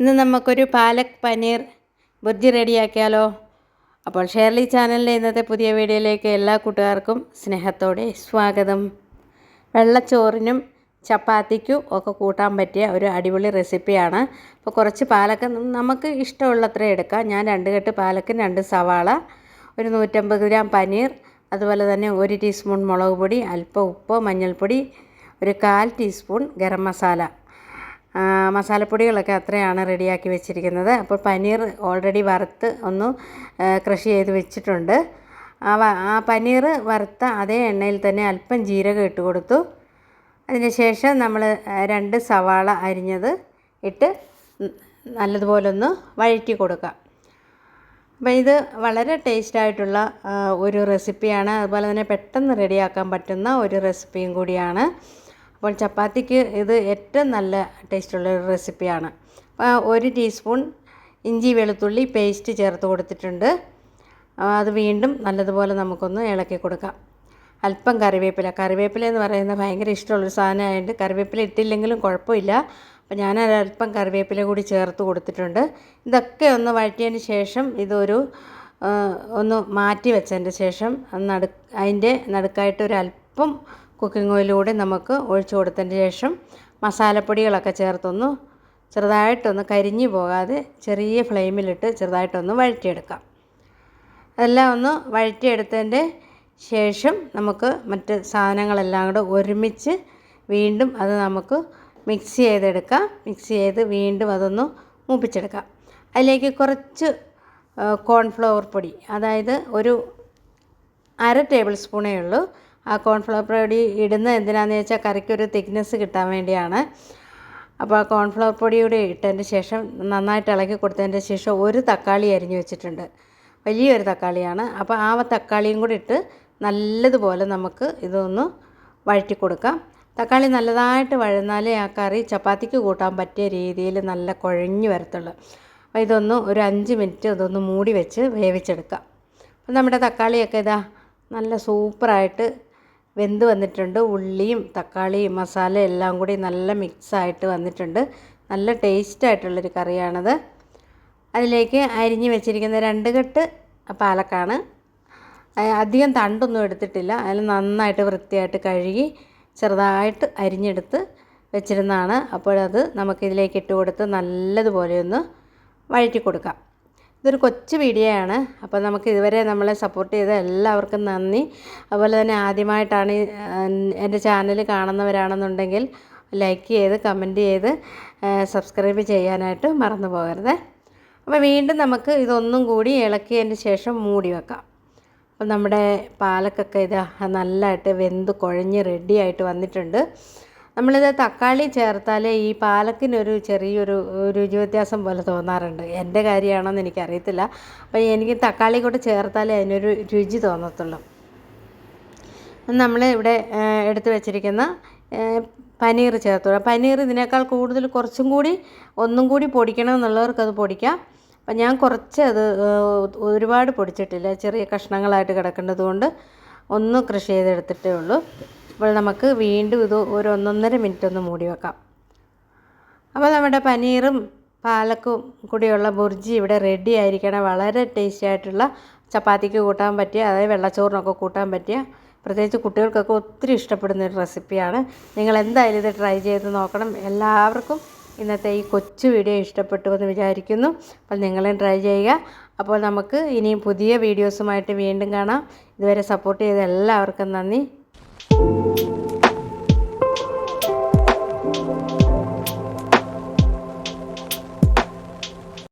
ഇന്ന് നമുക്കൊരു പാലക് പനീർ ബുർജി റെഡിയാക്കിയാലോ? അപ്പോൾ ഷേർലി ചാനലിന്റെ ഇന്നത്തെ പുതിയ വീഡിയോയിലേക്ക് എല്ലാ കൂട്ടുകാർക്കും സ്നേഹത്തോടെ സ്വാഗതം. വെള്ളച്ചോറിനും ചപ്പാത്തിക്കും ഒക്കെ കൂട്ടാൻ പറ്റിയ ഒരു അടിപൊളി റെസിപ്പിയാണ്. അപ്പോൾ കുറച്ച് പാലക്ക് നമുക്ക് ഇഷ്ടമുള്ളത്ര എടുക്കാം. ഞാൻ രണ്ട് കെട്ട് പാലക്കും രണ്ട് സവാള ഒരു നൂറ്റമ്പത് ഗ്രാം പനീർ അതുപോലെ തന്നെ ഒരു ടീസ്പൂൺ മുളക് പൊടി അല്പം ഉപ്പ് മഞ്ഞൾപ്പൊടി ഒരു കാൽ ടീസ്പൂൺ ഗരം മസാല. മസാലപ്പൊടികളൊക്കെ അത്രയാണ് റെഡിയാക്കി വെച്ചിരിക്കുന്നത്. അപ്പോൾ പനീർ ഓൾറെഡി വറുത്ത് ഒന്ന് ക്രഷ് ചെയ്ത് വെച്ചിട്ടുണ്ട്. ആ പനീർ വറുത്ത അതേ എണ്ണയിൽ തന്നെ അല്പം ജീരകം ഇട്ട് കൊടുത്തു. അതിന് ശേഷം നമ്മൾ രണ്ട് സവാള അരിഞ്ഞത് ഇട്ട് നല്ലതുപോലൊന്ന് വഴറ്റി കൊടുക്കാം. അപ്പോൾ ഇത് വളരെ ടേസ്റ്റായിട്ടുള്ള ഒരു റെസിപ്പിയാണ്. അതുപോലെ തന്നെ പെട്ടെന്ന് റെഡിയാക്കാൻ പറ്റുന്ന ഒരു റെസിപ്പിയും കൂടിയാണ്. അപ്പോൾ ചപ്പാത്തിക്ക് ഇത് ഏറ്റവും നല്ല ടേസ്റ്റുള്ള ഒരു റെസിപ്പിയാണ്. അപ്പോൾ ഒരു ടീസ്പൂൺ ഇഞ്ചി വെളുത്തുള്ളി പേസ്റ്റ് ചേർത്ത് കൊടുത്തിട്ടുണ്ട്. അത് വീണ്ടും നല്ലതുപോലെ നമുക്കൊന്ന് ഇളക്കി കൊടുക്കാം. അല്പം കറിവേപ്പില. കറിവേപ്പില എന്ന് പറയുന്നത് ഭയങ്കര ഇഷ്ടമുള്ളൊരു സാധനമായതുകൊണ്ട് കറിവേപ്പില ഇട്ടില്ലെങ്കിലും കുഴപ്പമില്ല. അപ്പോൾ ഞാൻ അല്പം കറിവേപ്പില കൂടി ചേർത്ത് കൊടുത്തിട്ടുണ്ട്. ഇതൊക്കെ ഒന്ന് വഴറ്റിയതിന് ശേഷം ഇതൊരു ഒന്ന് മാറ്റി വെച്ചതിന്റെ ശേഷം നടു അതിന്റെ നടുക്കായിട്ട് ഒരു അല്പം കുക്കിംഗ് ഓയിലൂടെ നമുക്ക് ഒഴിച്ചു കൊടുത്തതിന് ശേഷം മസാലപ്പൊടികളൊക്കെ ചേർത്തൊന്ന് ചെറുതായിട്ടൊന്ന് കരിഞ്ഞു പോകാതെ ചെറിയ ഫ്ലെയിമിലിട്ട് ചെറുതായിട്ടൊന്ന് വഴറ്റിയെടുക്കാം. അതെല്ലാം ഒന്ന് വഴറ്റിയെടുത്തതിന്റെ ശേഷം നമുക്ക് മറ്റ് സാധനങ്ങളെല്ലാം കൂടെ ഒരുമിച്ച് വീണ്ടും അത് നമുക്ക് മിക്സ് ചെയ്തെടുക്കാം. മിക്സ് ചെയ്ത് വീണ്ടും അതൊന്ന് മൂപ്പിച്ചെടുക്കാം. അതിലേക്ക് കുറച്ച് കോൺഫ്ലവർ പൊടി അതായത് ഒരു അര ടേബിൾ സ്പൂണേ ഉള്ളൂ. ആ കോൺഫ്ലവർ പൊടി ഇടുന്നത് എന്തിനാണെന്ന് വെച്ചാൽ കറിക്ക് ഒരു തിക്നെസ് കിട്ടാൻ വേണ്ടിയാണ്. അപ്പോൾ ആ കോൺഫ്ലവർ പൊടി കൂടി ഇട്ടതിന്റെ ശേഷം നന്നായിട്ട് ഇളക്കി കൊടുത്തതിന്റെ ശേഷം ഒരു തക്കാളി അരിഞ്ഞു വെച്ചിട്ടുണ്ട്. വലിയൊരു തക്കാളിയാണ്. അപ്പോൾ ആ തക്കാളിയും കൂടി ഇട്ട് നല്ലതുപോലെ നമുക്ക് ഇതൊന്ന് വഴറ്റി കൊടുക്കാം. തക്കാളി നല്ലതായിട്ട് വഴന്നാലേ ആ കറി ചപ്പാത്തിക്ക് കൂട്ടാൻ പറ്റിയ രീതിയിൽ നല്ല കുഴഞ്ഞു വരത്തുള്ളൂ. അപ്പോൾ ഇതൊന്ന് ഒരു അഞ്ച് മിനിറ്റ് ഇതൊന്ന് മൂടി വെച്ച് വേവിച്ചെടുക്കാം. അപ്പം നമ്മുടെ തക്കാളിയൊക്കെ ഇതാ നല്ല സൂപ്പറായിട്ട് വെന്ത് വന്നിട്ടുണ്ട്. ഉള്ളിയും തക്കാളിയും മസാല എല്ലാം കൂടി നല്ല മിക്സായിട്ട് വന്നിട്ടുണ്ട്. നല്ല ടേസ്റ്റ് ആയിട്ടുള്ളൊരു കറിയാണത്. അതിലേക്ക് അരിഞ്ഞ് വെച്ചിരിക്കുന്ന രണ്ട് കെട്ട് പാലക്കാണ്. അധികം തണ്ടൊന്നും എടുത്തിട്ടില്ല. അതിൽ നന്നായിട്ട് വൃത്തിയായിട്ട് കഴുകി ചെറുതായിട്ട് അരിഞ്ഞെടുത്ത് വെച്ചിരുന്നതാണ്. അപ്പോഴത് നമുക്കിതിലേക്ക് ഇട്ട് കൊടുത്ത് നല്ലതുപോലെ ഒന്ന് വഴറ്റി കൊടുക്കാം. ഇതൊരു കൊച്ചു വീഡിയോ ആണ് അപ്പോൾ നമുക്ക് ഇതുവരെ നമ്മളെ സപ്പോർട്ട് ചെയ്ത എല്ലാവർക്കും നന്ദി. അതുപോലെ തന്നെ ആദ്യമായിട്ടാണ് എന്റെ ചാനൽ കാണുന്നവരാണെന്നുണ്ടെങ്കിൽ ലൈക്ക് ചെയ്ത് കമന്റ് ചെയ്ത് സബ്സ്ക്രൈബ് ചെയ്യാനായിട്ട് മറന്നു പോകരുത്. അപ്പോൾ വീണ്ടും നമുക്ക് ഇതൊന്നും കൂടി ഇളക്കിയതിന് ശേഷം മൂടി വെക്കാം. അപ്പം നമ്മുടെ പാലക്കൊക്കെ ഇത് നല്ലതായിട്ട് വെന്ത് കുഴഞ്ഞ് റെഡിയായിട്ട് വന്നിട്ടുണ്ട്. നമ്മളിത് തക്കാളി ചേർത്താൽ ഈ പാലക്കിനൊരു ചെറിയൊരു രുചി വ്യത്യാസം പോലെ തോന്നാറുണ്ട്. എന്റെ കാര്യമാണോന്ന് എനിക്കറിയത്തില്ല. അപ്പോൾ എനിക്ക് തക്കാളി കൂടെ ചേർത്താലേ അതിനൊരു രുചി തോന്നത്തുള്ളൂ. നമ്മൾ ഇവിടെ എടുത്തു വച്ചിരിക്കുന്ന പനീർ ചേർത്തു പനീർ ഇതിനേക്കാൾ കൂടുതൽ കുറച്ചും കൂടി ഒന്നും കൂടി പൊടിക്കണം എന്നുള്ളവർക്ക് അത് പൊടിക്കാം. അപ്പം ഞാൻ കുറച്ച് അത് ഒരുപാട് പൊടിച്ചിട്ടില്ല. ചെറിയ കഷ്ണങ്ങളായിട്ട് കിടക്കേണ്ടതുകൊണ്ട് ഒന്ന് കൃഷി ചെയ്തെടുത്തിട്ടേ ഉള്ളൂ. അപ്പോൾ നമുക്ക് വീണ്ടും ഇത് ഒരു ഒന്നൊന്നര മിനിറ്റ് ഒന്ന് മൂടി വെക്കാം. അപ്പോൾ നമ്മുടെ പനീറും പാലക്കും കൂടിയുള്ള ബുർജി ഇവിടെ റെഡി ആയിരിക്കണം. വളരെ ടേസ്റ്റി ആയിട്ടുള്ള ചപ്പാത്തിക്ക് കൂട്ടാൻ പറ്റിയ അതായത് വെള്ളച്ചോറിനൊക്കെ കൂട്ടാൻ പറ്റിയ പ്രത്യേകിച്ച് കുട്ടികൾക്കൊക്കെ ഒത്തിരി ഇഷ്ടപ്പെടുന്ന ഒരു റെസിപ്പിയാണ് നിങ്ങൾ എന്തായാലും ഇത് ട്രൈ ചെയ്ത് നോക്കണം. എല്ലാവർക്കും ഇന്നത്തെ ഈ കൊച്ചു വീഡിയോ ഇഷ്ടപ്പെട്ടു എന്ന് വിചാരിക്കുന്നു. അപ്പോൾ നിങ്ങളും ട്രൈ ചെയ്യുക. അപ്പോൾ നമുക്ക് ഇനിയും പുതിയ വീഡിയോസുമായിട്ട് വീണ്ടും കാണാം. ഇതുവരെ സപ്പോർട്ട് ചെയ്ത എല്ലാവർക്കും നന്ദി. Música